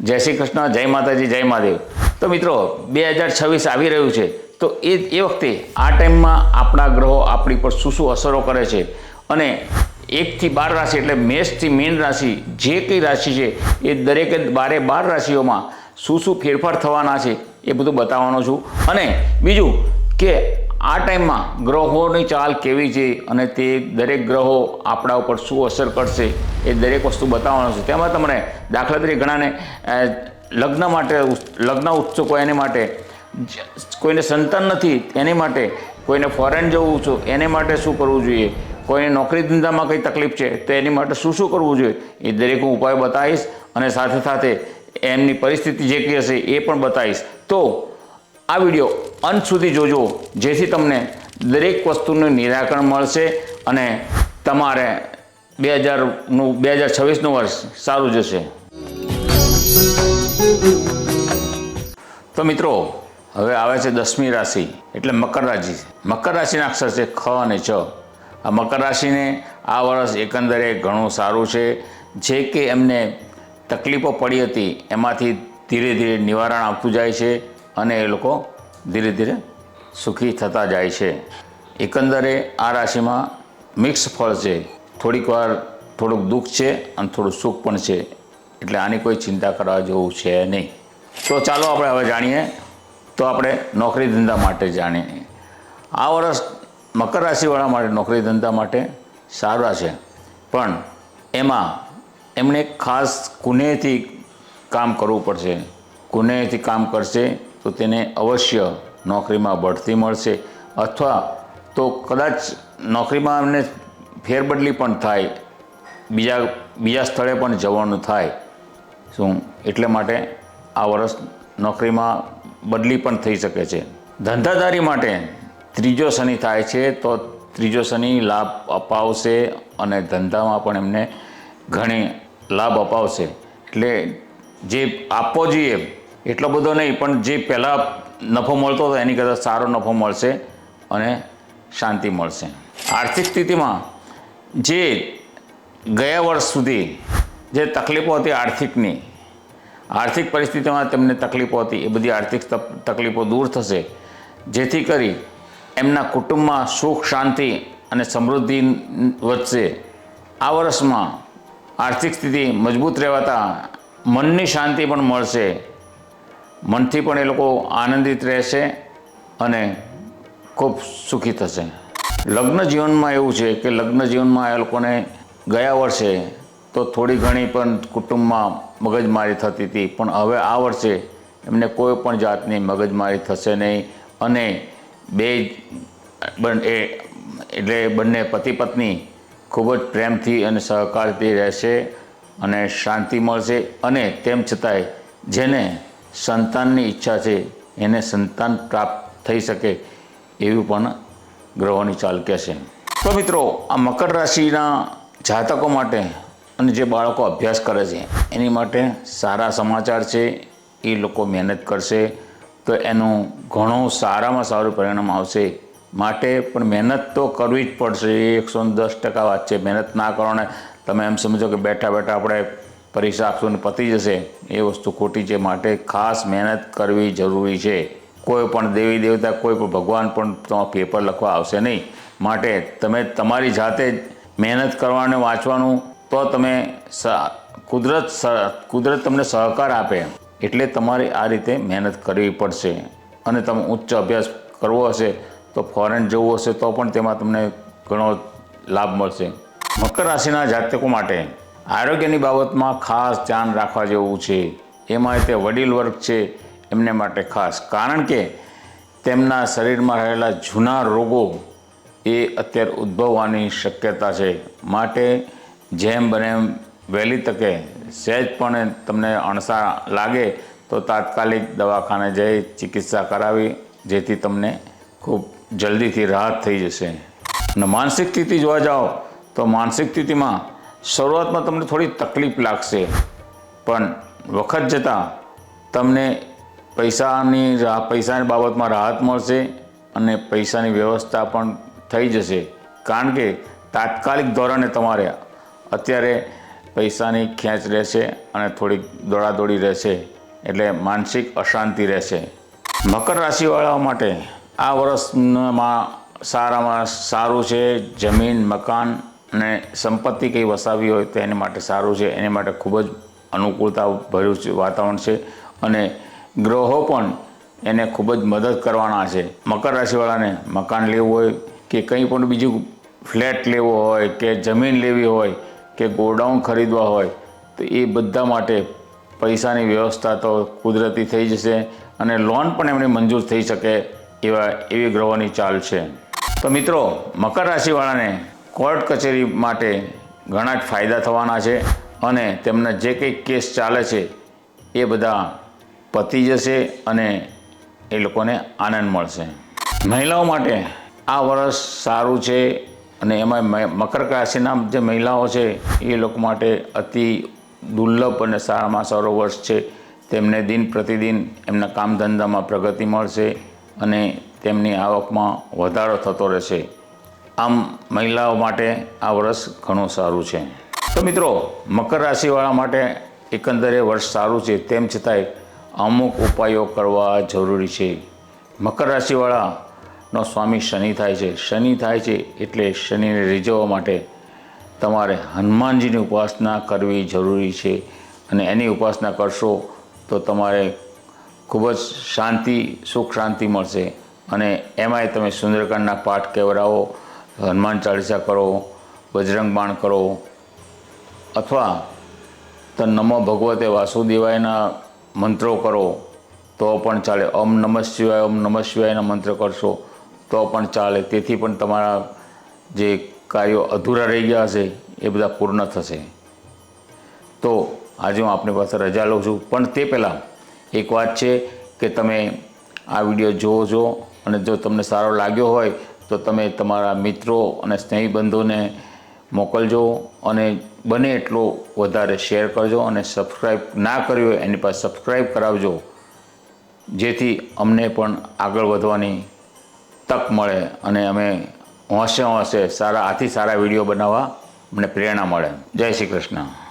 જય શ્રી કૃષ્ણ, જય માતાજી, જય મહાદેવ. તો મિત્રો, બે હજાર છવ્વીસ આવી રહ્યું છે. તો એ એ વખતે આ ટાઈમમાં આપણા ગ્રહો આપણી પર શું શું અસરો કરે છે? અને એકથી બાર રાશિ એટલે મેષથી મીન રાશિ, જે કંઈ રાશિ છે, એ દરેકે બારે બાર રાશિઓમાં શું શું ફેરફાર થવાના છે એ બધું બતાવવાનો છું. અને બીજું કે આ ટાઈમમાં ગ્રહોની ચાલ કેવી છે અને તે દરેક ગ્રહો આપણા ઉપર શું અસર કરશે એ દરેક વસ્તુ બતાવવાનું છે. તેમાં તમને દાખલા તરીકે ઘણાને લગ્ન માટે લગ્ન ઉત્સુકો એને માટે કોઈને સંતાન નથી એની માટે, કોઈને ફોરેન જવું છું એને માટે શું કરવું જોઈએ? કોઈને નોકરી ધંધામાં કંઈ તકલીફ છે તો એની માટે શું શું કરવું જોઈએ? એ દરેક હું ઉપાય બતાવીશ અને સાથે સાથે એમની પરિસ્થિતિ જે કઈ હશે એ પણ બતાવીશ. તો આ વીડિયો અંત સુધી જોજો. જેથી તમને દરેક વસ્તુનું નિરાકરણ મળશે અને તમારે બે હજારનું બે હજાર છવ્વીસનું વર્ષ સારું જશે. તો મિત્રો, હવે આવે છે દસમી રાશિ, એટલે મકર રાશિ. મકર રાશિના અક્ષર છે ખ અને છ આ મકર રાશિને આ વર્ષ એકંદરે ઘણું સારું છે. જે કે એમને તકલીફો પડી હતી, એમાંથી ધીરે ધીરે નિવારણ આપતું જાય છે અને એ લોકો ધીરે ધીરે સુખી થતા જાય છે. એકંદરે આ રાશિમાં મિક્સ ફળ છે. થોડીક વાર થોડુંક દુઃખ છે અને થોડું સુખ પણ છે. એટલે આની કોઈ ચિંતા કરવા જેવું છે નહીં. તો ચાલો આપણે હવે જાણીએ. તો આપણે નોકરી ધંધા માટે જાણીએ. આ વર્ષ મકર રાશિવાળા માટે નોકરી ધંધા માટે સારા છે. પણ એમાં એમણે ખાસ કુનેહથી કામ કરવું પડશે. કુનેહથી કામ કરશે તો તેને અવશ્ય નોકરીમાં બઢતી મળશે. અથવા તો કદાચ નોકરીમાં એમને ફેરબદલી પણ થાય. બીજા બીજા સ્થળે પણ જવાનું થાય. શું? એટલે માટે આ વર્ષ નોકરીમાં બદલી પણ થઈ શકે છે. ધંધાદારી માટે ત્રીજો શનિ થાય છે, તો ત્રીજો શનિ લાભ અપાવશે અને ધંધામાં પણ એમને ઘણી લાભ અપાવશે. એટલે જે આપવો જોઈએ એટલો બધો નહીં, પણ જે પહેલાં નફો મળતો હતો, એની કરતાં સારો નફો મળશે અને શાંતિ મળશે. આર્થિક સ્થિતિમાં જે ગયા વર્ષ સુધી જે તકલીફો હતી આર્થિકની, આર્થિક પરિસ્થિતિમાં તેમને તકલીફો હતી, એ બધી આર્થિક તકલીફો દૂર થશે. જેથી કરી એમના કુટુંબમાં સુખ, શાંતિ અને સમૃદ્ધિ વધશે. આ વર્ષમાં આર્થિક સ્થિતિ મજબૂત રહેવાતા, મનની શાંતિ પણ મળશે. મનથી પણ એ લોકો આનંદિત રહેશે અને ખૂબ સુખી થશે. લગ્ન જીવનમાં એવું છે કે લગ્ન જીવનમાં એ લોકોને ગયા વર્ષે તો થોડી ઘણી પણ કુટુંબમાં મગજમારી થતી હતી, પણ હવે આ વર્ષે એમને કોઈ પણ જાતની મગજમારી થશે નહીં અને બે એ એટલે બંને પતિ પત્ની ખૂબ જ પ્રેમથી અને સહકારથી રહેશે અને શાંતિ મળશે અને તેમ છતાંય જેને સંતાનની ઈચ્છા છે, એને સંતાન પ્રાપ્ત થઈ શકે એવું પણ ગ્રહોની ચાલ કહેશે તો મિત્રો, આ મકર રાશિના જાતકો માટે અને જે બાળકો અભ્યાસ કરે છે, એની માટે સારા સમાચાર છે, એ લોકો મહેનત કરશે. તો એનું ઘણું સારામાં સારું પરિણામ આવશે. માટે પણ મહેનત તો કરવી જ પડશે. એ એકસો દસ ટકા વાત છે. મહેનત ના કરો ને તમે એમ સમજો કે બેઠા બેઠા આપણે પરીક્ષા આપશો ને પતી જશે. એ વસ્તુ ખોટી છે. માટે ખાસ મહેનત કરવી જરૂરી છે. કોઈ પણ દેવી દેવતા, કોઈ પણ ભગવાન પણ તમારું પેપર લખવા આવશે નહીં. માટે તમે તમારી જાતે જ મહેનત કરવાનું વાંચવાનું તો તમે કુદરત કુદરત તમને સહકાર આપે. એટલે તમારે આ રીતે મહેનત કરવી પડશે. અને તમે ઉચ્ચ અભ્યાસ કરવો હશે, તો ફોરેન જવું હશે, તો પણ તેમાં તમને ઘણો લાભ મળશે. મકર રાશિના જાતકો માટે આરોગ્યની બાબતમાં ખાસ ધ્યાન રાખવા જેવું છે. એમાં તે વડીલ વર્ગ છે એમને માટે ખાસ. કારણ કે તેમના શરીરમાં રહેલા જૂના રોગો એ અત્યારે ઉદ્ભવવાની શક્યતા છે. માટે જેમ બને એમ વહેલી તકે સહેજ પણ તમને અણસા લાગે તો તાત્કાલિક દવાખાને જઈ ચિકિત્સા કરાવી, જેથી તમને ખૂબ જલ્દીથી રાહત થઈ જશે. અને માનસિક સ્થિતિ જોવા જાઓ તો માનસિક સ્થિતિમાં શરૂઆતમાં તમને થોડી તકલીફ લાગશે, પણ વખત જતાં તમને પૈસાની રાહ પૈસાની બાબતમાં રાહત મળશે અને પૈસાની વ્યવસ્થા પણ થઈ જશે. કારણ કે તાત્કાલિક ધોરણે તમારે અત્યારે પૈસાની ખેંચ રહેશે અને થોડીક દોડાદોડી રહેશે, એટલે માનસિક અશાંતિ રહેશે. મકર રાશિવાળાઓ માટે આ વર્ષમાં સારામાં સારું છે, જમીન, મકાન અને સંપત્તિ કંઈ વસાવી હોય તો એની માટે સારું છે. એની માટે ખૂબ જ અનુકૂળતા ભર્યું છે, વાતાવરણ છે અને ગ્રહો પણ એને ખૂબ જ મદદ કરવાના છે. મકર રાશિવાળાને મકાન લેવું હોય કે કંઈ પણ બીજું ફ્લેટ લેવો હોય કે જમીન લેવી હોય કે ગોડાઉન ખરીદવા હોય તો એ બધા માટે પૈસાની વ્યવસ્થા તો કુદરતી થઈ જશે અને લોન પણ એમને મંજૂર થઈ શકે એવા એવી ગ્રહોની ચાલ છે. તો મિત્રો, મકર રાશિવાળાને કોર્ટ કચેરી માટે ઘણા જ ફાયદા થવાના છે અને તેમના જે કંઈ કેસ ચાલે છે એ બધા પતી જશે અને એ લોકોને આનંદ મળશે. મહિલાઓ માટે આ વર્ષ સારું છે અને એમાં મકર રાશિના જે મહિલાઓ છે એ લોકો માટે અતિ દુર્લભ અને સારામાં સારો વર્ષ છે. તેમને દિન પ્રતિદિન એમના કામ ધંધામાં પ્રગતિ મળશે અને તેમની આવકમાં વધારો થતો રહેશે. આમ મહિલાઓ માટે આ વર્ષ ઘણું સારું છે. તો મિત્રો, મકર રાશિવાળા માટે એકંદરે વર્ષ સારું છે, તેમ છતાંય અમુક ઉપાયો કરવા જરૂરી છે. મકર રાશિવાળાનો સ્વામી શનિ થાય છે. શનિ થાય છે એટલે શનિને રીઝવવા માટે તમારે હનુમાનજીની ઉપાસના કરવી જરૂરી છે અને એની ઉપાસના કરશો તો તમારે ખૂબ જ શાંતિ સુખ શાંતિ મળશે અને એમાંય તમે સુંદરકાંડના પાઠ કેવડાવો હનુમાન ચાલીસા કરો, બજરંગ બાણ કરો, અથવા તો નમો ભગવતે વાસુદેવાયના મંત્રો કરો, તો પણ ચાલે. ઓમ નમઃ શિવાય, ઓમ નમઃ શિવાયના મંત્ર કરશો, તો પણ ચાલે. તેથી પણ તમારા જે કાર્યો અધૂરા રહી ગયા હશે, એ બધા પૂર્ણ થશે. તો આજે હું આપની પાસે રજા લઉં છું. પણ તે પહેલાં એક વાત છે કે તમે આ વીડિયો જોવો છો અને જો તમને સારો લાગ્યો હોય તો તમે તમારા મિત્રો અને સ્નેહી બંધુને મોકલજો અને બને એટલો વધારે શેર કરજો અને સબસ્ક્રાઈબ ના કર્યો એની પાસે સબસ્ક્રાઈબ કરાવજો, જેથી અમને પણ આગળ વધવાની તક મળે અને અમે હોંશે હોંશે સારા, આથી સારા વીડિયો બનાવવા અમને પ્રેરણા મળે. જય શ્રી કૃષ્ણ.